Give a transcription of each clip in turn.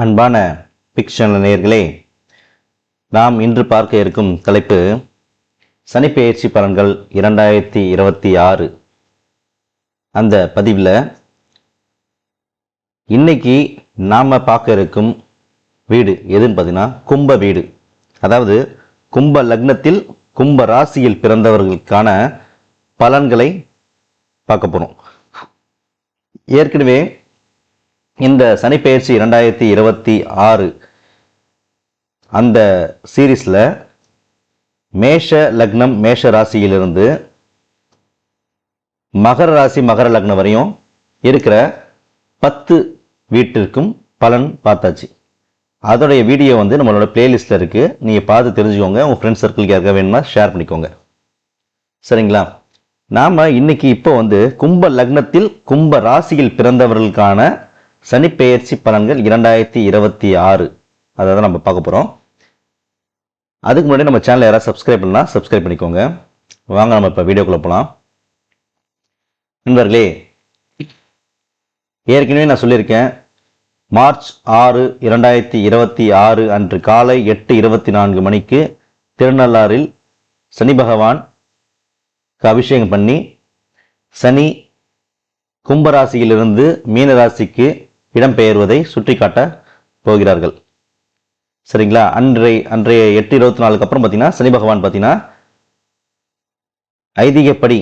அன்பான பிக்ஷன் நேயர்களே நாம் இன்று பார்க்க இருக்கும் தலைப்பு சனிப்பெயர்ச்சி பலன்கள் இரண்டாயிரத்தி இருபத்தி ஆறு. அந்த பதிவில் இன்னைக்கு நாம் பார்க்க இருக்கும் வீடு எதுன்னு பார்த்தீங்கன்னா கும்ப வீடு. அதாவது கும்ப லக்னத்தில் கும்ப ராசியில் பிறந்தவர்களுக்கான பலன்களை பார்க்க போகிறோம் ஏற்கனவே இந்த சனிப்பெயர்ச்சி இரண்டாயிரத்தி இருபத்தி ஆறு அந்த சீரீஸில் மேஷ லக்னம் மேஷ ராசியிலிருந்து மகர ராசி மகர லக்னம் வரையும் இருக்கிற பத்து வீட்டிற்கும் பலன் பார்த்தாச்சு. அதோடைய வீடியோ வந்து நம்மளோட பிளேலிஸ்ட்டில் இருக்குது நீங்கள் பார்த்து தெரிஞ்சுக்கோங்க. உங்கள் ஃப்ரெண்ட்ஸ் சர்க்கிளுக்கு யாருக்கா வேணுமா ஷேர் பண்ணிக்கோங்க. சரிங்களா? நாம் இன்னைக்கு இப்போ வந்து கும்ப லக்னத்தில் கும்ப ராசியில் பிறந்தவர்களுக்கான சனிப்பெயர்ச்சி பலன்கள் இரண்டாயிரத்தி இருபத்தி ஆறு. அதை தான் நம்ம பார்க்க போகிறோம் அதுக்கு முன்னாடி நம்ம சேனல் யாராவது சப்ஸ்கிரைப் பண்ணலாம் சப்ஸ்கிரைப் பண்ணிக்கோங்க. வாங்க நம்ம இப்போ வீடியோக்குள்ளே போகலாம் நண்பர்களே ஏற்கனவே நான் சொல்லியிருக்கேன். மார்ச் ஆறு இரண்டாயிரத்தி இருபத்தி ஆறு அன்று காலை எட்டு இருபத்தி நான்கு மணிக்கு திருநள்ளாறில் சனி பகவான் அபிஷேகம் பண்ணி சனி கும்பராசியிலிருந்து மீனராசிக்கு இடம்பெயர்வதை சுட்டிக்காட்ட போகிறார்கள். சரிங்களா? அன்றைய அன்றைய எட்டு இருபத்தி நாலுக்கு அப்புறம் பார்த்தீங்கன்னா சனி பகவான் பார்த்தீங்கன்னா ஐதீகப்படி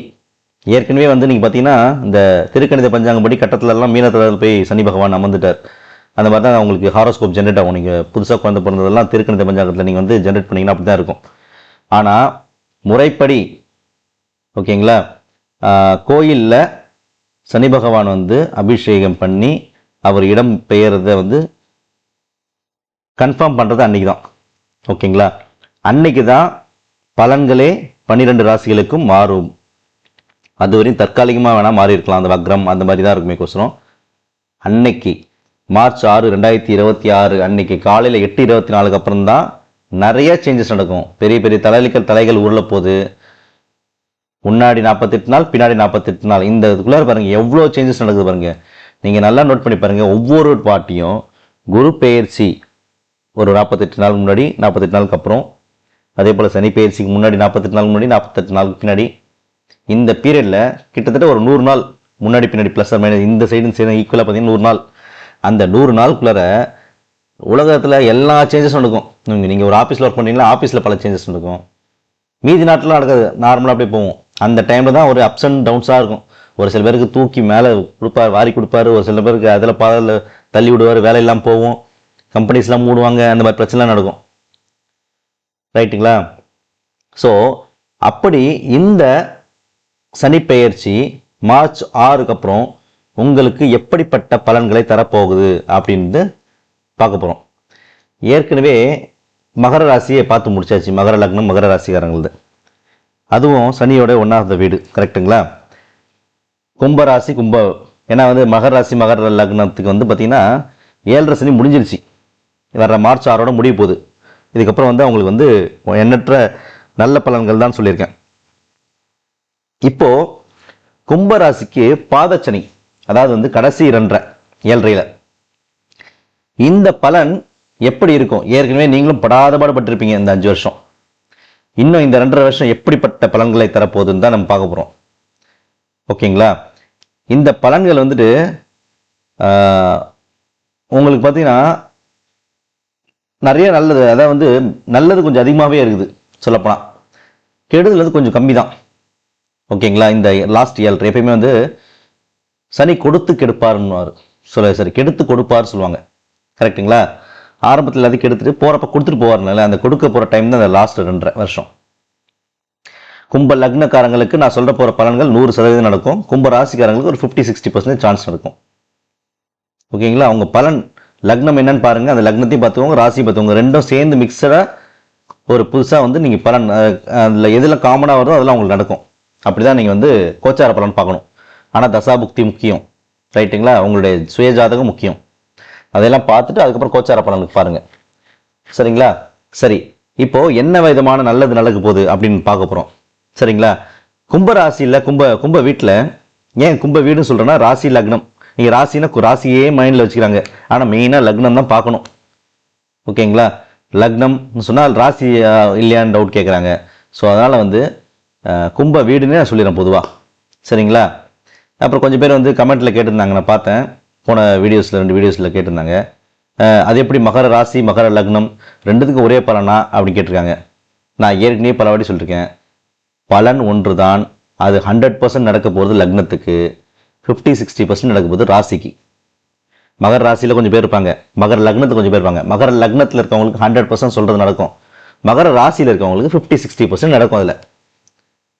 ஏற்கனவே வந்து நீங்கள் பார்த்தீங்கன்னா இந்த திருக்கணித பஞ்சாங்கப்படி கட்டத்துல எல்லாம் மீனத்தில் போய் சனி பகவான் அமர்ந்துட்டார். அந்த மாதிரி தான் உங்களுக்கு ஹாரோஸ்கோப் ஜென்ரேட் ஆகும். நீங்கள் புதுசாக குழந்தை பிறந்ததெல்லாம் திருக்கணித பஞ்சாங்கத்தில் நீங்கள் வந்து ஜென்ரேட் பண்ணிங்கன்னா அப்படி தான் இருக்கும். ஆனால் முறைப்படி ஓகேங்களா கோயிலில் சனி பகவான் வந்து அபிஷேகம் பண்ணி அவர் இடம் பெயர்றத வந்து கன்ஃபார்ம் பண்ணுறது அன்னைக்கு தான் ஓகேங்களா? அன்னைக்கு தான் பலன்களே பன்னிரெண்டு ராசிகளுக்கும் மாறும். அதுவரையும் தற்காலிகமாக வேணால் மாறி இருக்கலாம் அந்த வக்ரம் அந்த மாதிரி தான் இருக்குமே கோசரம். அன்னைக்கு மார்ச் ஆறு ரெண்டாயிரத்தி இருபத்தி ஆறு அன்னைக்கு காலையில் எட்டு இருபத்தி நாலுக்கு அப்புறம் தான் நிறைய சேஞ்சஸ் நடக்கும். பெரிய பெரிய தலைகள் தலைகள் உருள போகுது முன்னாடி நாற்பத்தெட்டு நாள் பின்னாடி நாற்பத்தெட்டு நாள். இந்த இதுக்குள்ளார பாருங்கள் எவ்வளோ சேஞ்சஸ் நடக்குது பாருங்கள் நீங்கள் நல்லா நோட் பண்ணி பாருங்கள் ஒவ்வொரு பாட்டியும் குரு பெயர்ச்சி ஒரு நாற்பத்தெட்டு நாள் முன்னாடி நாற்பத்தெட்டு நாளுக்கு அப்புறம். அதே போல் சனி பெயர்ச்சிக்கு முன்னாடி நாற்பத்தெட்டு நாள் முன்னாடி நாற்பத்தெட்டு நாளுக்கு பின்னாடி. இந்த பீரியடில் கிட்டத்தட்ட ஒரு நூறு நாள் முன்னாடி பின்னாடி ப்ளஸ் மைனஸ் இந்த சைடு சைடு ஈக்குவலாக பார்த்தீங்கன்னா நூறு நாள். அந்த நூறு நாளுக்குள்ளார உலகத்தில் எல்லா சேஞ்சஸும் நடக்கும். நீங்கள் நீங்கள் ஒரு ஆஃபீஸில் ஒர்க் பண்ணுறீங்களா ஆஃபீஸில் பல சேஞ்சஸ் நடக்கும். மீதி நாட்டில் நடக்காது. நார்மலாக அப்படியே போவோம் அந்த டைமில் தான் ஒரு அப்ஸ் அண்ட் டவுன்ஸாக இருக்கும். ஒரு சில பேருக்கு தூக்கி மேலே கொடுப்பார் வாரி கொடுப்பாரு ஒரு சில பேருக்கு அதில் பாதையில் தள்ளி விடுவார் வேலையெல்லாம் போகும் கம்பெனிஸ்லாம் மூடுவாங்க அந்த மாதிரி பிரச்சனைலாம் நடக்கும். ரைட்டுங்களா ஸோ அப்படி இந்த சனிப்பெயர்ச்சி மார்ச் ஆறுக்கு அப்புறம் உங்களுக்கு எப்படிப்பட்ட பலன்களை தரப்போகுது அப்படின்னு பார்க்க போகிறோம் ஏற்கனவே மகர ராசியை பார்த்து முடிச்சாச்சு மகர லக்னம் மகர ராசிக்காரங்களது. அதுவும் சனியோட ஒன்றாவது வீடு கரெக்டுங்களா கும்பராசி கும்ப ஏன்னா வந்து மகர ராசி மகர லக்னத்துக்கு வந்து பார்த்திங்கன்னா ஏழரை சனி முடிஞ்சிருச்சு. வர்ற மார்ச் ஆறோட முடிய போகுது. இதுக்கப்புறம் வந்து அவங்களுக்கு வந்து எண்ணற்ற நல்ல பலன்கள் தான் சொல்லியிருக்கேன். இப்போது கும்பராசிக்கு பாதச்சனி அதாவது வந்து கடைசி இரண்டரை ஏழரையில். இந்த பலன் எப்படி இருக்கும்? ஏற்கனவே நீங்களும் படாத பாடுபட்டிருப்பீங்க இந்த அஞ்சு வருஷம். இன்னும் இந்த ரெண்டரை வருஷம் எப்படிப்பட்ட பலன்களை தரப்போகுதுன்னு தான் நம்ம பார்க்க போகிறோம் ஓகேங்களா? இந்த பலன்கள் வந்துட்டு உங்களுக்கு பார்த்தீங்கன்னா நிறைய நல்லது. அதாவது வந்து நல்லது கொஞ்சம் அதிகமாகவே இருக்குது சொல்லப்போனால் கெடுதல் வந்து கொஞ்சம் கம்மி தான் ஓகேங்களா? இந்த லாஸ்ட் ஏழரை எப்பயுமே வந்து சனி கொடுத்து கெடுப்பாருன்னு சொல்ல சரி கெடுத்து கொடுப்பார் சொல்லுவாங்க. கரெக்ட்டுங்களா ஆரம்பத்தில் எல்லாத்தையும் கெடுத்துட்டு போகிறப்ப கொடுத்துட்டு போவார்னால அந்த கொடுக்க போகிற டைம் தான் அந்த லாஸ்ட் ரெண்டரை வருஷம். கும்ப லக்னக்காரங்களுக்கு நான் சொல்ல போகிற பலன்கள் நூறு சதவீதம் நடக்கும். கும்ப ராசிக்காரங்களுக்கு ஒரு ஃபிஃப்டி சிக்ஸ்டி பர்சன்டேஜ் சான்ஸ் நடக்கும். ஓகேங்களா? அவங்க பலன் லக்னம் என்னன்னு பாருங்க. அந்த லக்னத்தையும் பார்த்துக்கோங்க ராசி பார்த்துக்கோங்க. ரெண்டும் சேர்ந்து மிக்சடாக ஒரு புதுசாக வந்து நீங்கள் பலன் அதில் எதில் காமனாக வருதோ அதெல்லாம் உங்களுக்கு நடக்கும். அப்படி தான் நீங்கள் வந்து கோச்சார பலன் பார்க்கணும். ஆனால் தசாபுக்தி முக்கியம். ரைட்டுங்களா? உங்களுடைய சுயஜாதகம் முக்கியம். அதெல்லாம் பார்த்துட்டு அதுக்கப்புறம் கோச்சார பலனுக்கு பாருங்கள் சரிங்களா? சரி. இப்போது என்ன விதமான நல்லது நடக்க போகுது அப்படின்னு பார்க்க போகிறோம் சரிங்களா? கும்ப ராசியில் கும்ப கும்ப வீட்டில் ஏன் கும்ப வீடுன்னு சொல்கிறேன்னா ராசி லக்னம். நீங்கள் ராசினா ராசியே மைண்டில் வச்சுக்கிறாங்க. ஆனால் மெயினாக லக்னம் தான் பார்க்கணும். ஓகேங்களா? லக்னம் சொன்னால் ராசி இல்லையான்னு டவுட் கேட்குறாங்க ஸோ அதனால் வந்து கும்ப வீடுன்னு நான் சொல்லிடுறேன் பொதுவாக சரிங்களா? அப்புறம் கொஞ்சம் பேர் வந்து கமெண்ட்டில் கேட்டிருந்தாங்க. நான் பார்த்தேன். போன வீடியோஸில் ரெண்டு வீடியோஸில் கேட்டிருந்தாங்க. அது எப்படி மகர ராசி மகர லக்னம் ரெண்டுத்துக்கும் ஒரே பலனா அப்படின்னு கேட்டிருக்காங்க. நான் ஏற்கனவே பல வாட்டி சொல்லியிருக்கேன் பலன் ஒன்று தான் அது ஹண்ட்ரட் பர்சன்ட் நடக்க போகிறது லக்னத்துக்கு ஃபிஃப்டி சிக்ஸ்டி பர்சன்ட் நடக்க போகுது ராசிக்கு. மகர ராசியில் கொஞ்சம் பேர் இருப்பாங்க. மகர லக்னத்துக்கு கொஞ்சம் பேர் இருப்பாங்க. மகர லக்னத்தில் இருக்கவங்களுக்கு ஹண்ட்ரட் பர்சன்ட் சொல்கிறது நடக்கும். மகர ராசியில் இருக்கவங்களுக்கு ஃபிஃப்டி சிக்ஸ்டி பர்சன்ட் நடக்கும் அதில்.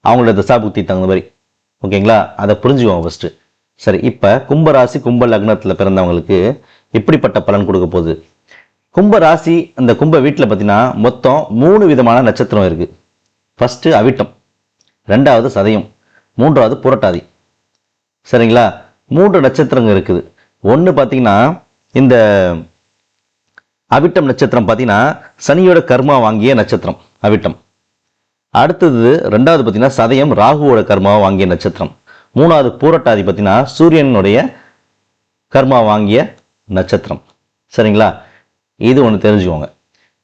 அவங்களோட தசா புத்தி தகுந்த மாதிரி. ஓகேங்களா? அதை புரிஞ்சுக்குவோம் ஃபஸ்ட்டு சரி இப்போ கும்ப ராசி கும்ப லக்னத்தில் பிறந்தவங்களுக்கு எப்படிப்பட்ட பலன் கொடுக்க போகுது? கும்ப ராசி அந்த கும்ப வீட்டில் பார்த்தீங்கன்னா மொத்தம் மூணு விதமான நட்சத்திரம் இருக்குது ஃபஸ்ட்டு அவிட்டம். ரெண்டாவது சதயம் மூன்றாவது புரட்டாதி. சரிங்களா? மூன்று நட்சத்திரங்கள் இருக்குது. ஒன்று பார்த்தீங்கன்னா இந்த அவிட்டம் நட்சத்திரம் பார்த்தீங்கன்னா சனியோட கர்மா வாங்கிய நட்சத்திரம் அவிட்டம். அடுத்தது ரெண்டாவது பார்த்தீங்கன்னா சதயம் ராகுவோட கர்மாவை வாங்கிய நட்சத்திரம். மூணாவது பூரட்டாதி பார்த்தீங்கன்னா சூரியனுடைய கர்மா வாங்கிய நட்சத்திரம். சரிங்களா? இது ஒன்று தெரிஞ்சுக்கோங்க.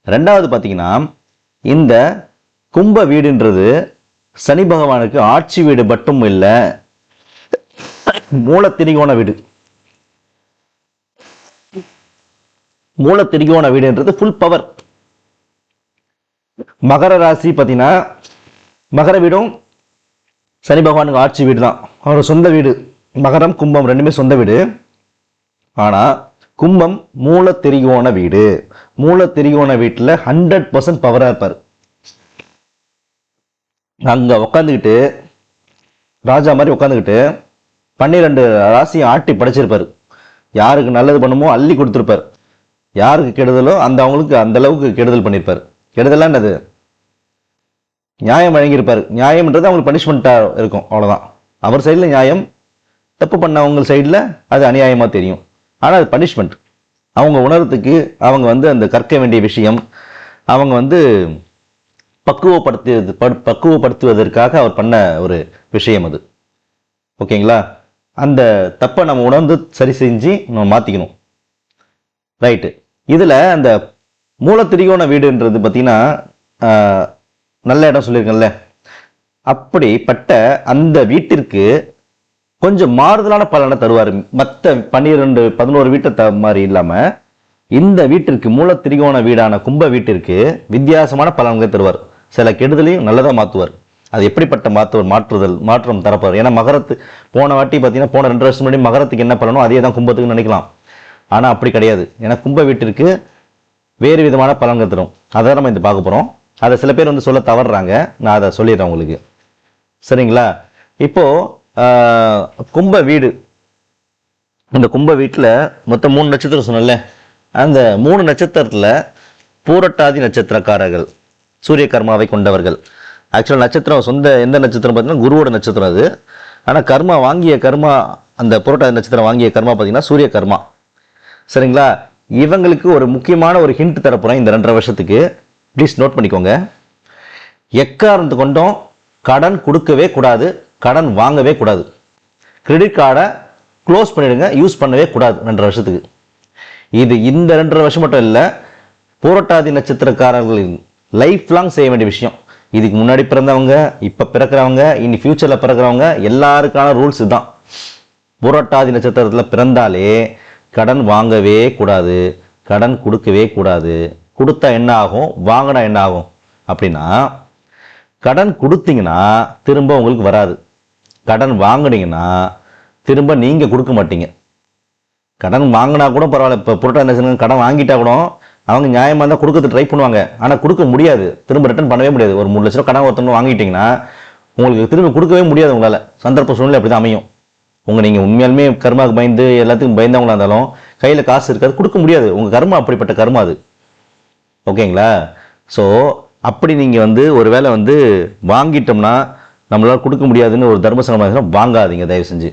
ரெண்டாவது பார்த்தீங்கன்னா இந்த கும்ப வீடுன்றது சனி பகவானுக்கு ஆட்சி வீடு மட்டும் இல்லை மூல திரிகோண வீடு. மூல திரிகோண வீடுன்றது ஃபுல் பவர் மகர ராசி பார்த்தீங்கன்னா மகர வீடும் சனி பகவானுக்கு ஆட்சி வீடு தான் அவரோட சொந்த வீடு மகரம் கும்பம் ரெண்டுமே சொந்த வீடு. ஆனால் கும்பம் மூல திரிகோண வீடு. மூல திரிகோண வீட்டில் ஹண்ட்ரட் பர்சன்ட் பவராக இருப்பார். அங்கே உட்காந்துக்கிட்டு ராஜா மாதிரி உட்காந்துக்கிட்டு பன்னிரெண்டு ராசியும் ஆட்டி படைச்சிருப்பார். யாருக்கு நல்லது பண்ணுமோ அள்ளி கொடுத்துருப்பார். யாருக்கு கெடுதலோ அந்த அவங்களுக்கு அந்த அளவுக்கு கெடுதல் பண்ணியிருப்பார் கெடுதலா என்னது? நியாயம் வழங்கியிருப்பார். நியாயம்ன்றது அவங்களுக்கு பனிஷ்மெண்ட்டாக இருக்கும். அவ்வளோதான் அவர் சைடில் நியாயம். தப்பு பண்ணவங்க சைடில் அது அநியாயமாக தெரியும். ஆனால் அது பனிஷ்மெண்ட் அவங்க உணர்றதுக்கு அவங்க வந்து அந்த கற்க வேண்டிய விஷயம். அவங்க வந்து பக்குவப்படுத்து படு- பக்குவப்படுத்துவதற்காக அவர் பண்ண ஒரு விஷயம் அது. ஓகேங்களா? அந்த தப்பை நம்ம உணர்ந்து சரி செஞ்சு நம்ம மாற்றிக்கணும் ரைட்டு. இதில் அந்த மூலத்திரிகோண வீடுன்றது பார்த்தீங்கன்னா நல்ல இடம் சொல்லியிருக்கேன்ல. அப்படிப்பட்ட அந்த வீட்டிற்கு கொஞ்சம் மாறுதலான பலனை தருவார். மற்ற பன்னிரெண்டு பதினோரு வீட்டை த மாதிரி இல்லாமல் இந்த வீட்டிற்கு மூல திரிகோண வீடான கும்ப வீட்டிற்கு வித்தியாசமான பலன்களை தருவார். சில கெடுதலையும் நல்லதாக மாற்றுவார் அது எப்படிப்பட்ட மாற்றுவர் மாற்றுதல் மாற்றம் தரப்பார். ஏன்னா மகரத்து போன வாட்டி பார்த்தீங்கன்னா போன ரெண்டு வருஷம் முன்னாடி மகரத்துக்கு என்ன பலனோ அதே தான் கும்பத்துக்கு நினைக்கலாம். ஆனால் அப்படி கிடையாது. ஏன்னா கும்ப வீட்டிற்கு வேறு விதமான பலன்கள் தரும். அதை நம்ம இந்த பார்க்க போகிறோம் அதை சில பேர் வந்து சொல்ல தவறுறாங்க. நான் அதை சொல்லிடுறேன் உங்களுக்கு. சரிங்களா? இப்போது கும்ப வீடு. இந்த கும்ப வீட்டில் மொத்தம் மூணு நட்சத்திரம் சொன்னேன்ல. அந்த மூணு நட்சத்திரத்தில் பூரட்டாதி நட்சத்திரக்காரர்கள். சூரிய கர்மாவை கொண்டவர்கள். ஆக்சுவலாக நட்சத்திரம் சொந்த எந்த நட்சத்திரம் பார்த்தீங்கன்னா குருவோட நட்சத்திரம் அது. ஆனால் கர்மா வாங்கிய கர்மா அந்த புரட்டாதி நட்சத்திரம் வாங்கிய கர்மா பார்த்தீங்கன்னா சூரிய கர்மா. சரிங்களா? இவங்களுக்கு ஒரு முக்கியமான ஒரு ஹிண்ட் தரப்போகிறேன் இந்த ரெண்டரை வருஷத்துக்கு. ப்ளீஸ் நோட் பண்ணிக்கோங்க. எக்காரணத்து கொண்டும் கடன் கொடுக்கவே கூடாது கடன் வாங்கவே கூடாது. கிரெடிட் கார்டை க்ளோஸ் பண்ணிடுங்க யூஸ் பண்ணவே கூடாது ரெண்டரை வருஷத்துக்கு. இது இந்த ரெண்டரை வருஷம் மட்டும் இல்லை பூரட்டாதி நட்சத்திரக்காரர்களின் லைஃப் லாங் செய்ய வேண்டிய விஷயம். இதுக்கு முன்னாடி பிறந்தவங்க இப்போ பிறக்கிறவங்க இனி ஃப்யூச்சரில் பிறக்கிறவங்க எல்லாருக்கான ரூல்ஸ் தான் புரட்டாதி நட்சத்திரத்தில் பிறந்தாலே கடன் வாங்கவே கூடாது. கடன் கொடுக்கவே கூடாது. கொடுத்தா என்ன ஆகும்? வாங்கினா என்ன ஆகும்? அப்படின்னா கடன் கொடுத்தீங்கன்னா திரும்ப உங்களுக்கு வராது. கடன் வாங்கினீங்கன்னா திரும்ப நீங்கள் கொடுக்க மாட்டீங்க. கடன் வாங்கினா கூட பரவாயில்ல. இப்போ புரட்டாதி நட்சத்திரம் கடன் வாங்கிட்டா கூட அவங்க நியாயமாக இருந்தால் கொடுக்கறது ட்ரை பண்ணுவாங்க. ஆனால் கொடுக்க முடியாது. திரும்ப ரிட்டர்ன் பண்ணவே முடியாது. ஒரு மூணு லட்ச ரூபா கடன் ஒருத்தவங்க வாங்கிட்டீங்கன்னா உங்களுக்கு திரும்ப கொடுக்கவே முடியாது உங்களால். சந்தர்ப்ப சூழ்நிலை அப்படி தான் அமையும். உங்கள் நீங்கள் உண்மையாலுமே கர்மாவுக்கு பயந்து எல்லாத்துக்கும் பயந்தவங்களா இருந்தாலும் கையில் காசு இருக்காது கொடுக்க முடியாது. உங்கள் கர்மா அப்படிப்பட்ட கர்மா அது. ஓகேங்களா? ஸோ அப்படி நீங்கள் வந்து ஒரு வேளை வந்து வாங்கிட்டோம்னா நம்மளால் கொடுக்க முடியாதுன்னு ஒரு தர்ம வாங்காதீங்க தயவு செஞ்சு.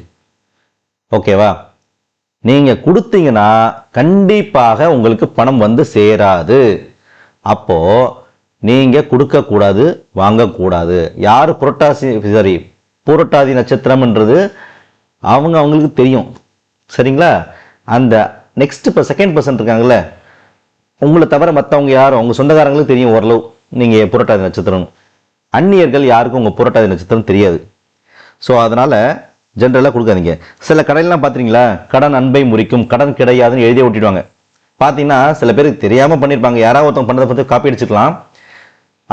ஓகேவா? நீங்க கொடுத்தீங்கன்னா கண்டிப்பாக உங்களுக்கு பணம் வந்து சேராது. அப்போ நீங்க கொடுக்கக்கூடாது வாங்கக்கூடாது. யார் புரட்டாசி சாரி புரட்டாதி நட்சத்திரம்ன்றது அவங்க அவங்களுக்கு தெரியும். சரிங்களா? அந்த நெக்ஸ்ட் இப்போ செகண்ட் பர்சன் இருக்காங்கல்ல உங்களை தவிர மற்றவங்க யாரும் உங்கள் சொந்தக்காரங்களுக்கு தெரியும் ஓரளவு நீங்கள் புரட்டாதி நட்சத்திரம் அந்நியர்கள் யாருக்கும் உங்கள் புரட்டாதி நட்சத்திரம் தெரியாது. ஸோ அதனால் ஜென்ரலாக கொடுக்காதீங்க. சில கடையிலாம் பார்த்துறீங்களா கடன் அன்பை முறிக்கும் கடன் கிடையாதுன்னு எழுதியே ஓட்டிடுவாங்க பார்த்தீங்கன்னா சில பேருக்கு தெரியாமல் பண்ணியிருப்பாங்க யாராவது ஒருத்தவங்க பண்ணதை பற்றி காப்பி அடிச்சுக்கலாம்.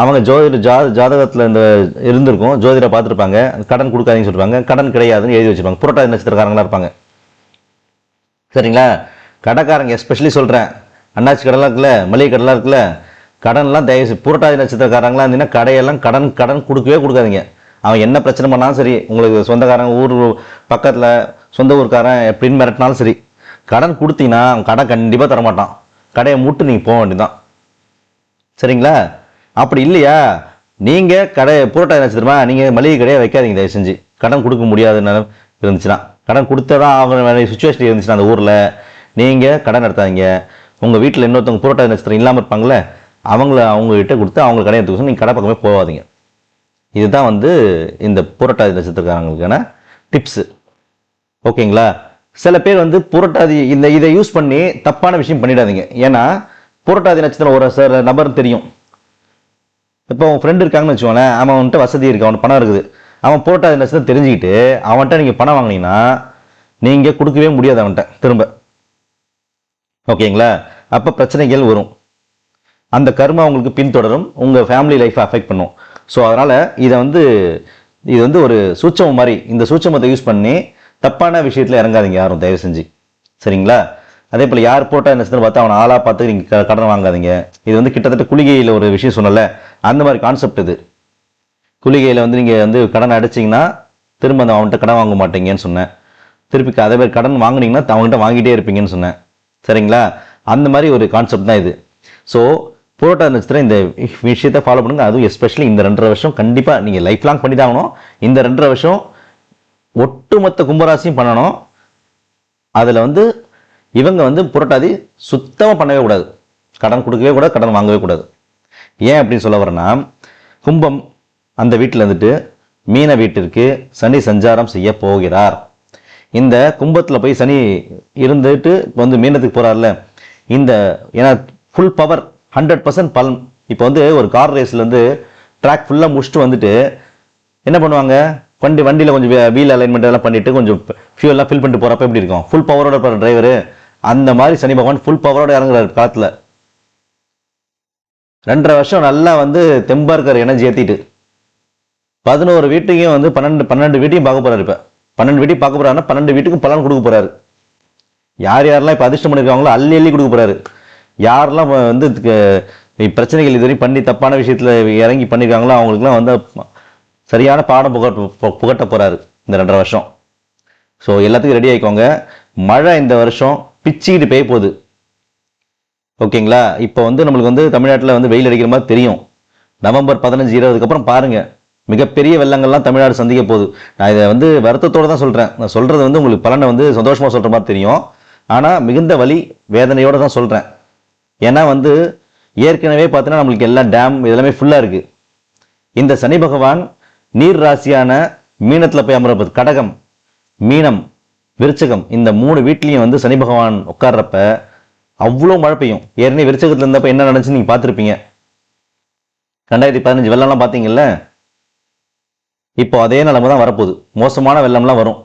அவங்க ஜோதிட ஜா ஜாதகத்தில் இந்த இருந்திருக்கும். ஜோதிடரை பார்த்துருப்பாங்க. கடன் கொடுக்காதீங்கன்னு சொல்லுவாங்க கடன் கிடையாதுன்னு எழுதி வச்சுருப்பாங்க. புரட்டாதி நட்சத்திரக்காரங்களாக இருப்பாங்க. சரிங்களா? கடைக்காரங்க எஸ்பெஷலி சொல்கிறேன் அண்ணாச்சி கடலாம் இருக்குல்ல மளிகை கடலாம் இருக்குல்ல கடன்லாம் தயவு புரட்டாதி நட்சத்திரக்காரங்களாம் இருந்தீங்கன்னா கடையெல்லாம் கடன் கடன் கொடுக்கவே கொடுக்காதீங்க. அவன் என்ன பிரச்சனை பண்ணாலும் சரி உங்களுக்கு சொந்தக்காரங்க ஊர் பக்கத்தில் சொந்த ஊருக்காரன் எப்படின்னு மிரட்டினாலும் சரி கடன் கொடுத்தீங்கன்னா அவன் கடன் கண்டிப்பாக தரமாட்டான். கடையை மூட்டு நீங்கள் போக வேண்டியதான் சரிங்களா? அப்படி இல்லையா? நீங்கள் கடை புரோட்டா நட்சத்திரமா நீங்கள் மளிகை கடையை வைக்காதீங்க தயவு செஞ்சு. கடன் கொடுக்க முடியாதுன்னு இருந்துச்சுன்னா. கடன் கொடுத்ததான் அவங்க சுச்சுவேஷன் இருந்துச்சுன்னா அந்த ஊரில் நீங்கள் கடன் நடத்தாதீங்க உங்கள் வீட்டில் இன்னொருத்தவங்க புரட்டாதி நட்சத்திரம் இல்லாமல் இருப்பாங்களே அவங்கள அவங்ககிட்ட கொடுத்து அவங்க கடையை எடுத்துக்கோங்க நீங்கள் கடை பக்கமே போகாதீங்க. இதுதான் வந்து இந்த புரட்டாதி நட்சத்திரக்காரங்களுக்கான டிப்ஸு ஓகேங்களா? சில பேர் வந்து புரட்டாதி இந்த இதை யூஸ் பண்ணி தப்பான விஷயம் பண்ணிடாதீங்க. ஏன்னா புரட்டாதி நட்சத்திரம் ஒரு சில நபர் தெரியும். இப்போ உன் ஃப்ரெண்டு இருக்காங்கன்னு வச்சுக்கோங்களேன். அவன் வந்துட்டு வசதி இருக்கு. அவனுக்கு பணம் இருக்குது. அவன் புரட்டாதி நட்சத்திரம் தெரிஞ்சுக்கிட்டு அவன்கிட்ட நீங்கள் பணம் வாங்கினீங்கன்னா நீங்கள் கொடுக்கவே முடியாது அவன்கிட்ட. திரும்ப. ஓகேங்களா? அப்போ பிரச்சனைகள் வரும். அந்த கர்மா உங்களுக்கு பின்தொடரும். உங்கள் ஃபேமிலி லைஃப்பை அஃபெக்ட் பண்ணும். ஸோ அதனால் இதை வந்து இது வந்து ஒரு சூட்சமம் மாதிரி இந்த சூட்சமத்தை யூஸ் பண்ணி தப்பான விஷயத்தில் இறங்காதீங்க யாரும் தயவு செஞ்சு. சரிங்களா? அதே போல் யார் போட்டால் என்ன பார்த்தா அவனை ஆளாக பார்த்து நீங்கள் கடன் வாங்காதீங்க. இது வந்து கிட்டத்தட்ட குளிகையில் ஒரு விஷயம் சொன்னல அந்த மாதிரி கான்செப்ட் இது. குளிகையில் வந்து நீங்கள் வந்து கடன் அடிச்சிங்கன்னா திரும்ப அந்த அவன்கிட்ட கடன் வாங்க மாட்டீங்கன்னு சொன்னேன். திருப்பி அதே மாதிரி கடன் வாங்கினீங்கன்னா அவங்ககிட்ட வாங்கிட்டே இருப்பீங்கன்னு சொன்னேன். சரிங்களா? அந்த மாதிரி ஒரு கான்செப்ட் தான் இது. ஸோ புரோட்டா நட்சத்திரம் இந்த விஷயத்தை ஃபாலோ பண்ணுங்க. அதுவும் எஸ்பெஷலி இந்த ரெண்டரை வருஷம் கண்டிப்பாக நீங்கள் லைஃப் லாங் பண்ணி தான் ஆகணும். இந்த ரெண்டரை வருஷம் ஒட்டுமொத்த கும்பராசியும் பண்ணணும். அதில் வந்து இவங்க வந்து புரட்டாதி சுத்தமாக பண்ணவே கூடாது. கடன் கொடுக்கவே கூடாது கடன் வாங்கவே கூடாது. ஏன் அப்படின்னு சொல்ல வரேன்னா கும்பம் அந்த வீட்டில் இருந்துட்டு மீன வீட்டிற்கு சனி சஞ்சாரம் செய்ய போகிறார். இந்த கும்பத்தில் போய் சனி இருந்துட்டு வந்து மீனத்துக்கு போகிறார்ல இந்த ஏன்னா ஃபுல் பவர் ஹண்ட்ரட் பர்சன்ட் பலன். இப்போ வந்து ஒரு கார் ரேஸ்லேருந்து ட்ராக் ஃபுல்லாக முடிச்சுட்டு வந்துட்டு என்ன பண்ணுவாங்க? வண்டி வண்டியில் கொஞ்சம் வீல் அலைன்மெண்ட் எல்லாம் பண்ணிட்டு கொஞ்சம் ஃபியூல்லாம் ஃபில் பண்ணிட்டு போகிறப்ப எப்படி இருக்கும்? ஃபுல் பவரோட போகிற டிரைவரு அந்த மாதிரி சனி பகவான் ஃபுல் பவரோட இறங்குறாரு காலத்தில் ரெண்டரை வருஷம் நல்லா வந்து தெம்பாக இருக்கிற எனர்ஜி ஏற்றிட்டு பதினோரு வீட்டையும் வந்து பன்னெண்டு பன்னெண்டு வீட்டையும் பார்க்க போகிறாரு இப்போ. பன்னெண்டு வீட்டையும் பார்க்க போகிறாருன்னா பன்னெண்டு வீட்டுக்கும் பலன் கொடுக்க போகிறாரு யார் யாரெல்லாம் இப்போ அதிர்ஷ்டம் பண்ணியிருக்காங்களோ அள்ளி அள்ளி கொடுக்க போறாரு. யாரெல்லாம் வந்து பிரச்சனைகள் இதுவரை பண்ணி தப்பான விஷயத்தில் இறங்கி பண்ணியிருக்காங்களோ அவங்களுக்குலாம் வந்து சரியான பாடம் புகட்ட பு- புகட்ட போகிறாரு இந்த ரெண்டரை வருஷம். ஸோ எல்லாத்துக்கும் ரெடி ஆகிக்கோங்க மழை இந்த வருஷம் பிச்சுக்கிட்டு பெய்ய போகுது. ஓகேங்களா? இப்போ வந்து நம்மளுக்கு வந்து தமிழ்நாட்டில் வந்து வெயில் அடிக்கிற மாதிரி தெரியும். நவம்பர் பதினஞ்சு இருபதுக்கு அப்புறம் மிகப்பெரிய வெள்ளங்கள்லாம் தமிழ்நாடு சந்திக்க போகுது. நான் இதை வந்து வருத்தத்தோடு தான் சொல்கிறேன் நான் சொல்கிறது வந்து உங்களுக்கு பலனை வந்து சந்தோஷமாக சொல்கிற மாதிரி தெரியும். ஆனால் மிகுந்த வலி வேதனையோடு தான் சொல்கிறேன் ஏன்னா வந்து ஏற்கனவே பார்த்தீங்கன்னா நம்மளுக்கு எல்லா டேம் இதெல்லாமே ஃபுல்லாக இருக்குது இந்த சனி பகவான் நீர் ராசியான மீனத்தில் போய் அமரப்போது கடகம் மீனம் விருச்சகம் இந்த மூணு வீட்லேயும் வந்து சனி பகவான் உட்கார்றப்ப அவ்வளோ மழை பெய்யும். ஏற்கனவே விருச்சகத்தில் இருந்தப்போ என்ன நடந்துச்சுன்னு நீங்கள் பார்த்துருப்பீங்க. ரெண்டாயிரத்தி பதினஞ்சு வெள்ளம்லாம் பார்த்தீங்கல்ல? இப்போ அதே நிலமை தான் வரப்போகுது. மோசமான வெள்ளம்லாம் வரும்.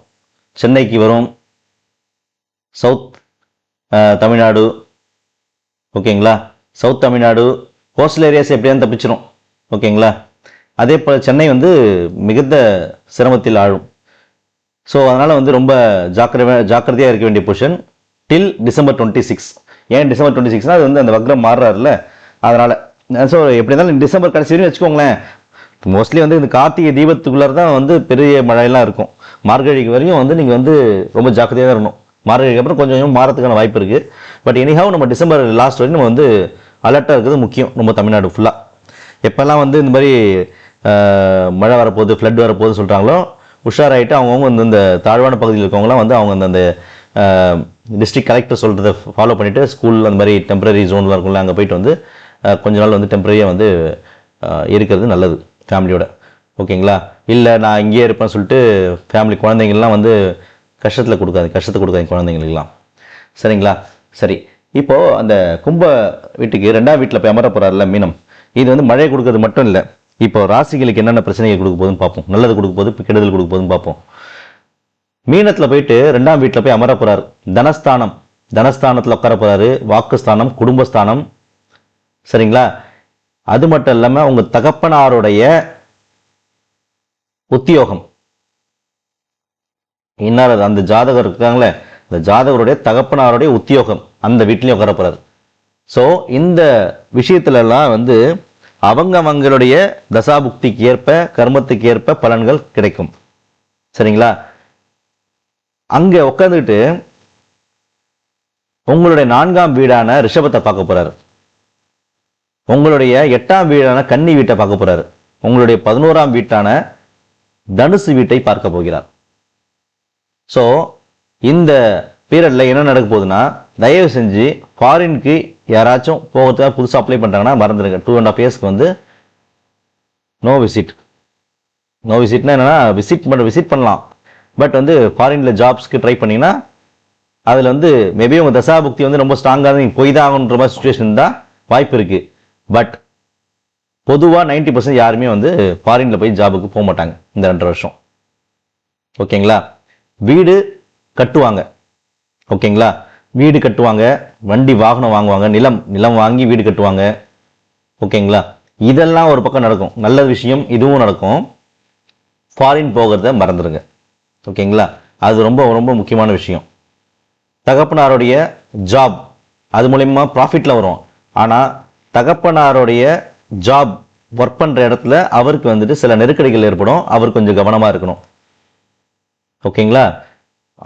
சென்னைக்கு வரும். சவுத் தமிழ்நாடு ஓகேங்களா? சவுத் தமிழ்நாடு கோஸ்டல் ஏரியாஸ் எப்படியாவது தப்பிச்சிரும். ஓகேங்களா? அதே போல் சென்னை வந்து மிகுந்த சிரமத்தில் ஆழும். ஸோ அதனால் வந்து ரொம்ப ஜாக்கிரதை ஜாக்கிரதையாக இருக்க வேண்டிய position till December twenty six ஏன் டிசம்பர் டுவெண்ட்டி சிக்ஸ்னால் அது வந்து அந்த வக்ரம் மாறுறாருல அதனால் ஸோ எப்படி இருந்தாலும் டிசம்பர் கடைசி வரையும் வச்சுக்கோங்களேன். மோஸ்ட்லி வந்து இந்த கார்த்திகை தீபத்துக்குள்ளார தான் வந்து பெரிய மழையெல்லாம் இருக்கும். மார்கழிக்கு வரையும் வந்து நீங்கள் வந்து ரொம்ப ஜாக்கிரதையாக தான் இருக்கணும். மாறதுக்கப்புறம் கொஞ்சம் கொஞ்சம் மாறத்துக்கான வாய்ப்பு இருக்குது பட் எனிஹாவ் நம்ம டிசம்பர் லாஸ்ட் வரைக்கும் நம்ம வந்து அலர்ட்டாக இருக்கிறது முக்கியம். நம்ம தமிழ்நாடு ஃபுல்லாக எப்போல்லாம் வந்து இந்த மாதிரி மழை வரப்போகுது ஃப்ளட் வரப்போகுது சொல்கிறாங்களோ உஷாராயிட்டு அவங்கவுங்க வந்து இந்த தாழ்வான பகுதியில் இருக்கவங்களாம் வந்து அவங்க அந்த டிஸ்ட்ரிக்ட் கலெக்டர் சொல்கிறத ஃபாலோ பண்ணிவிட்டு ஸ்கூல் அந்த மாதிரி டெம்பரரி ஜோன்லாம் இருக்கும்ல அங்கே போயிட்டு வந்து கொஞ்ச நாள் வந்து டெம்பரரியாக வந்து இருக்கிறது நல்லது ஃபேமிலியோட ஓகேங்களா இல்லை நான் இங்கேயே இருப்பேன்னு சொல்லிட்டு ஃபேமிலி குழந்தைங்கள்லாம் வந்து கஷ்டத்தில் கொடுக்காது கஷ்டத்தை கொடுக்காது குழந்தைங்களுக்கெல்லாம். சரிங்களா? சரி. இப்போது அந்த கும்ப வீட்டுக்கு ரெண்டாம் வீட்டில் போய் அமர போறாருல மீனம். இது வந்து மழை கொடுக்கறது மட்டும் இல்லை. இப்போ ராசிகளுக்கு என்னென்ன பிரச்சனைகள் கொடுக்க போதுன்னு பார்ப்போம். நல்லது கொடுக்க போது கெடுதல் கொடுக்க போதுன்னு பார்ப்போம். மீனத்தில் போயிட்டு ரெண்டாம் வீட்டில் போய் அமர போகிறார் தனஸ்தானம். தனஸ்தானத்தில் உட்கார போகிறாரு வாக்குஸ்தானம் குடும்பஸ்தானம். சரிங்களா? அது மட்டும் இல்லாமல் உங்கள் தகப்பனாருடைய உத்தியோகம். இன்னார் அந்த ஜாதகர் இருக்காங்களே இந்த ஜாதகருடைய தகப்பனாருடைய உத்தியோகம் அந்த வீட்லேயும் உட்கார போறாரு. ஸோ இந்த விஷயத்துல எல்லாம் வந்து அவங்க அவங்களுடைய தசாபுக்திக்கு ஏற்ப கர்மத்துக்கு ஏற்ப பலன்கள் கிடைக்கும். சரிங்களா? அங்கே உட்காந்துக்கிட்டு உங்களுடைய நான்காம் வீடான ரிஷபத்தை பார்க்க போறாரு. உங்களுடைய எட்டாம் வீடான கன்னி வீட்டை பார்க்க போறாரு. உங்களுடைய பதினோராம் வீட்டான தனுசு வீட்டை பார்க்க போகிறார். ஸோ இந்த பீரியடில் என்ன நடக்க போகுதுன்னா தயவு செஞ்சு ஃபாரினுக்கு யாராச்சும் போகிறதுக்காக புதுசாக அப்ளை பண்ணுறாங்கன்னா மறந்துடுங்க டூ அண்ட் ஆஃப் இயர்ஸ்க்கு வந்து நோ விசிட் நோ விசிட்னா என்னென்னா விசிட் பண்ண விசிட் பண்ணலாம். பட் வந்து ஃபாரினில் ஜாப்ஸ்க்கு ட்ரை பண்ணிங்கன்னா அதில் வந்து மேபி உங்கள் தசாபுக்தி வந்து ரொம்ப ஸ்ட்ராங்காக நீங்கள் போய் தான் ஆகணுன்ற மாதிரி சுச்சுவேஷன் தான் வாய்ப்பு இருக்குது பட் பொதுவாக நைன்டி பர்சன்ட் யாருமே வந்து ஃபாரினில் போய் ஜாபுக்கு போக மாட்டாங்க இந்த ரெண்டரை வருஷம். ஓகேங்களா வீடு கட்டுவாங்க. ஓகேங்களா? வீடு கட்டுவாங்க வண்டி வாகனம் வாங்குவாங்க நிலம் நிலம் வாங்கி வீடு கட்டுவாங்க. ஓகேங்களா? இதெல்லாம் ஒரு பக்கம் நடக்கும். நல்ல விஷயம் இதுவும் நடக்கும். ஃபாரின் போகிறத மறந்துடுங்க ஓகேங்களா? அது ரொம்ப ரொம்ப முக்கியமான விஷயம். தகப்பனாருடைய ஜாப் அது மூலயமா ப்ராஃபிட்டில் வரும். ஆனால் தகப்பனாருடைய ஜாப் ஒர்க் பண்ணுற இடத்துல அவருக்கு வந்துட்டு சில நெருக்கடிகள் ஏற்படும். அவர் கொஞ்சம் கவனமாக இருக்கணும். ஓகேங்களா?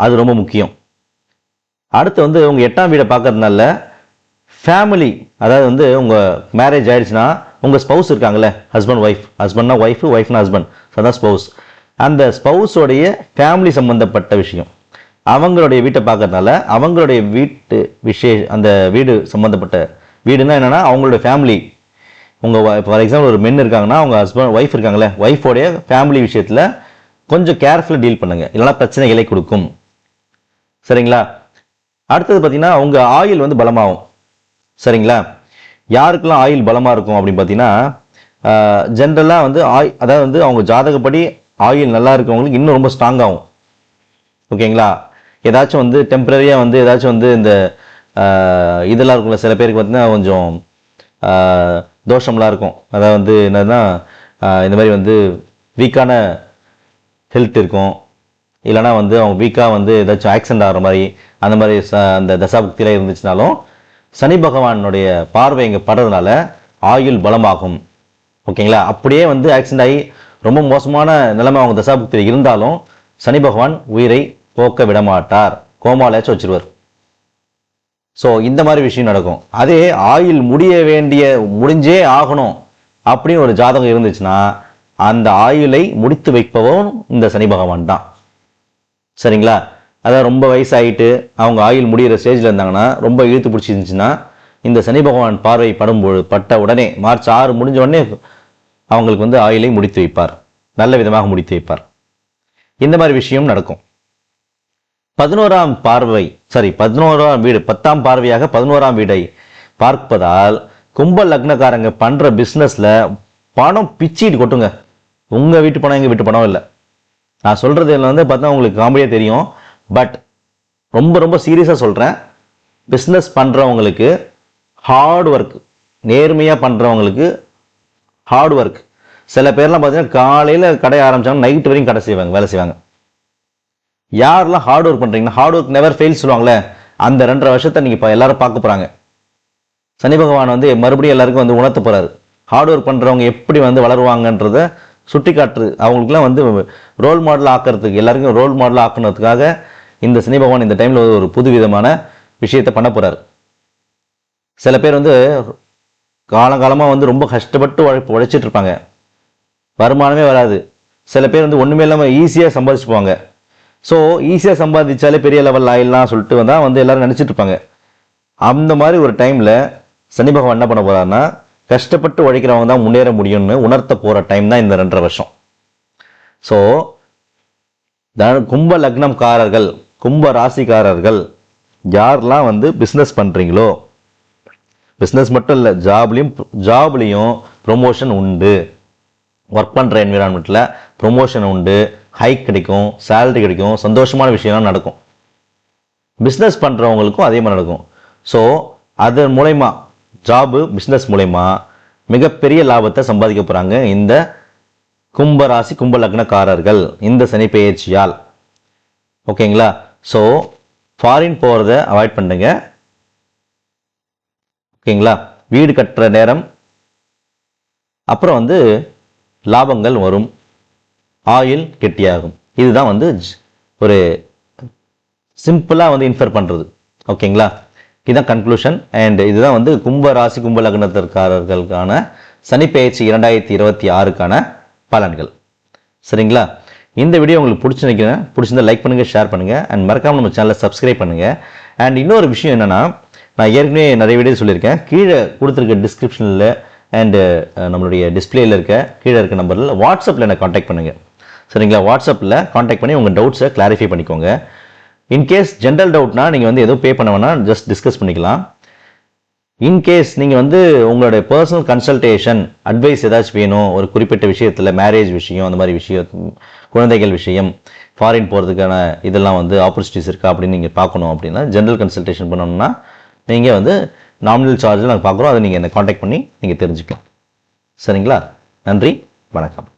அது ரொம்ப முக்கியம். அடுத்து வந்து உங்கள் எட்டாம் வீடை பார்க்கறதுனால ஃபேமிலி அதாவது வந்து உங்கள் மேரேஜ் ஆயிடுச்சுன்னா உங்கள் ஸ்பௌஸ் இருக்காங்கல்ல ஹஸ்பண்ட் ஒய்ஃப் ஹஸ்பண்ட்னா ஒய்ஃப் ஒய்ஃப்னா ஹஸ்பண்ட் அதான் ஸ்பௌஸ் அந்த ஸ்பௌஸோடைய ஃபேமிலி சம்மந்தப்பட்ட விஷயம். அவங்களுடைய வீட்டை பார்க்கறதுனால அவங்களுடைய வீட்டு விஷே அந்த வீடு சம்மந்தப்பட்ட வீடுனா என்னென்னா அவங்களுடைய ஃபேமிலி உங்கள் ஃபார் எக்ஸாம்பிள் ஒரு மென் இருக்காங்கன்னா அவங்க ஹஸ்பண்ட் ஒய்ஃப் இருக்காங்களே ஒய்ஃபோடைய ஃபேமிலி விஷயத்தில் கொஞ்சம் கேர்ஃபுல்லாக டீல் பண்ணுங்கள் இல்லைனா பிரச்சனைகளை கொடுக்கும். சரிங்களா? அடுத்தது பார்த்தீங்கன்னா அவங்க ஆயில் வந்து பலமாகும். சரிங்களா? யாருக்கெல்லாம் ஆயில் பலமாக இருக்கும் அப்படின்னு பார்த்தீங்கன்னா ஜென்ரலாக வந்து ஆய் அதாவது வந்து அவங்க ஜாதகப்படி ஆயில் நல்லா இருக்கவங்களுக்கு இன்னும் ரொம்ப ஸ்ட்ராங்காகும் ஓகேங்களா? ஏதாச்சும் வந்து டெம்பரரியாக வந்து ஏதாச்சும் வந்து இந்த இதெல்லாம் இருக்கும்ல சில பேருக்கு பார்த்தீங்கன்னா கொஞ்சம் தோஷம்லாம் இருக்கும். அதாவது வந்து என்னதுன்னா இந்த மாதிரி வந்து வீக்கான ஹெல்த் இருக்கும். இல்லைனா வந்து அவங்க வீக்காக வந்து ஏதாச்சும் ஆக்சிடென்ட் ஆகிற மாதிரி அந்த மாதிரி ச அந்த தசாபக்தியில் இருந்துச்சுனாலும் சனி பகவானுடைய பார்வை இங்கே படுறதுனால ஆயுள் பலமாகும். ஓகேங்களா? அப்படியே வந்து ஆக்சிடென்ட் ஆகி ரொம்ப மோசமான நிலைமை அவங்க தசாபக்தியில் இருந்தாலும் சனி பகவான் உயிரை போக்க விடமாட்டார். கோமாலேச்சும் வச்சிருவார். ஸோ இந்த மாதிரி விஷயம் நடக்கும். அதே ஆயுள் முடிய வேண்டிய முடிஞ்சே ஆகணும் அப்படின்னு ஒரு ஜாதகம் இருந்துச்சுன்னா அந்த ஆயுளை முடித்து வைப்பவன் இந்த சனி பகவான் தான். சரிங்களா? அதான் ரொம்ப வயசாயிட்டு அவங்க ஆயுள் முடியிற ஸ்டேஜில் இருந்தாங்கன்னா ரொம்ப இழுத்து பிடிச்சிருந்துச்சுன்னா இந்த சனி பகவான் பார்வை படும்பொழுது பட்ட உடனே மார்ச் ஆறு முடிஞ்ச உடனே அவங்களுக்கு வந்து ஆயுளை முடித்து வைப்பார். நல்ல விதமாக முடித்து வைப்பார். இந்த மாதிரி விஷயம் நடக்கும். பதினோராம் பார்வை சாரி பதினோராம் வீடு பத்தாம் பார்வையாக பதினோராம் வீடை பார்ப்பதால் கும்ப லக்னக்காரங்க பண்ணுற பிஸ்னஸில் பணம் பிச்சிட்டு கொட்டுங்க. உங்கள் வீட்டு பணம் எங்கள் வீட்டு பணம் இல்லை. நான் சொல்கிறது எல்லாம் வந்து பார்த்தா உங்களுக்கு காமெடியாக தெரியும். பட் ரொம்ப ரொம்ப சீரியஸாக சொல்கிறேன் பிஸ்னஸ் பண்ணுறவங்களுக்கு ஹார்ட் ஒர்க் நேர்மையாக பண்ணுறவங்களுக்கு ஹார்ட் ஒர்க் சில பேர்லாம் பார்த்தீங்கன்னா காலையில் கடை ஆரம்பிச்சாங்க நைட் வரைக்கும் கடை செய்வாங்க வேலை செய்வாங்க. யாரெல்லாம் ஹார்ட் ஒர்க் பண்ணுறீங்கன்னா ஹார்ட் ஒர்க் நெவர் ஃபெயில் சொல்லுவாங்களே அந்த ரெண்டரை வருஷத்தை நீங்கள் இப்போ எல்லாரும் பார்க்க போகிறாங்க சனி பகவான் வந்து மறுபடியும் எல்லாருக்கும் வந்து உணர்த்த போகிறாரு ஹார்ட் ஒர்க் பண்ணுறவங்க எப்படி வந்து வளருவாங்கன்றத சுட்டி காட்டுறது அவங்களுக்குலாம் வந்து ரோல் மாடல் ஆக்கிறதுக்கு எல்லாருக்கும் ரோல் மாடல் ஆக்கினதுக்காக இந்த சனி பகவான் இந்த டைமில் ஒரு புது விதமான விஷயத்தை பண்ண போகிறார் சில பேர் வந்து காலங்காலமாக வந்து ரொம்ப கஷ்டப்பட்டு உழைப்பு உழைச்சிட்டு இருப்பாங்க. வருமானமே வராது. சில பேர் வந்து ஒன்றுமே இல்லாமல் ஈஸியாக சம்பாதிச்சுப்பாங்க ஸோ ஈஸியாக சம்பாதிச்சாலே பெரிய லெவல் ஆயிடலாம் சொல்லிட்டு தான் வந்து எல்லோரும் நினச்சிட்டு இருப்பாங்க. அந்த மாதிரி ஒரு டைமில் சனி பகவான் என்ன பண்ண போகிறாருன்னா கஷ்டப்பட்டு உழைக்கிறவங்க தான் முன்னேற முடியும்னு உணர்த்த போகிற டைம் தான் இந்த ரெண்டரை வருஷம். ஸோ கும்ப லக்னம்காரர்கள் கும்ப ராசிக்காரர்கள் யாரெல்லாம் வந்து பிஸ்னஸ் பண்ணுறீங்களோ பிஸ்னஸ் மட்டும் இல்லை ஜாப்லேயும் ஜாப்லேயும் ப்ரொமோஷன் உண்டு. ஒர்க் பண்ணுற என்விரான்மெண்ட்டில் ப்ரொமோஷன் உண்டு. ஹைக் கிடைக்கும் சேலரி கிடைக்கும் சந்தோஷமான விஷயம்லாம் நடக்கும். பிஸ்னஸ் பண்ணுறவங்களுக்கும் அதே மாதிரி நடக்கும். ஸோ அதன் மூலயமா ஜாபு பிஸ்னஸ் மூலயமா மிகப்பெரிய லாபத்தை சம்பாதிக்க போகிறாங்க இந்த கும்பராசி கும்ப லக்னக்காரர்கள் இந்த சனி பெயர்ச்சியால். ஓகேங்களா ஸோ ஃபாரின் போகிறத அவாய்ட் பண்ணுங்க. ஓகேங்களா வீடு கட்டுற நேரம். அப்புறம் வந்து லாபங்கள் வரும். ஆயில் கெட்டியாகும். இதுதான் வந்து ஒரு சிம்பிளாக வந்து இன்ஃபர் பண்ணுறது ஓகேங்களா இதுதான் கன்க்ளூஷன் அண்ட் இதுதான் வந்து கும்ப ராசி கும்ப லக்னத்திற்காரர்களுக்கான சனிப்பெயர்ச்சி இரண்டாயிரத்தி இருபத்தி ஆறுக்கான பலன்கள். சரிங்களா? இந்த வீடியோ உங்களுக்கு பிடிச்சி நினைக்கிறேன். பிடிச்சிருந்தா லைக் பண்ணுங்கள் ஷேர் பண்ணுங்கள் அண்ட் மறக்காமல் நம்ம சேனலை சப்ஸ்கிரைப் பண்ணுங்கள் அண்ட் இன்னொரு விஷயம் என்னென்னா நான் ஏற்கனவே நிறைய வீடியோ சொல்லியிருக்கேன். கீழே கொடுத்துருக்க டிஸ்கிரிப்ஷனில் அண்டு நம்மளுடைய டிஸ்பிளேயில் இருக்க கீழே இருக்க நம்பரில் வாட்ஸ்அப்பில் என்னை காண்டாக்ட் பண்ணுங்கள் சரிங்களா? வாட்ஸ்அப்பில் காண்டாக்ட் பண்ணி உங்கள் டவுட்ஸை கிளாரிஃபை பண்ணிக்கோங்க. இன்கேஸ் ஜென்ரல் டவுட்னா நீங்கள் வந்து எதுவும் பே பண்ண வேணாம் ஜஸ்ட் டிஸ்கஸ் பண்ணிக்கலாம். இன்கேஸ் நீங்கள் வந்து உங்களுடைய பர்சனல் கன்சல்டேஷன் அட்வைஸ் ஏதாச்சும் வேணும் ஒரு குறிப்பிட்ட விஷயத்தில் மேரேஜ் விஷயம் அந்த மாதிரி விஷயம் குழந்தைகள் விஷயம் ஃபாரின் போகிறதுக்கான இதெல்லாம் வந்து ஆப்பர்ச்சுனிட்டிஸ் இருக்கா அப்படின்னு நீங்கள் பார்க்கணும் அப்படின்னா ஜென்ரல் கன்சல்டேஷன் பண்ணணும்னா நீங்கள் வந்து நாமினல் சார்ஜில் நாங்கள் பார்க்குறோம் அதை நீங்கள் என்னை காண்டாக்ட் பண்ணி நீங்கள் தெரிஞ்சுக்கலாம். சரிங்களா? நன்றி வணக்கம்.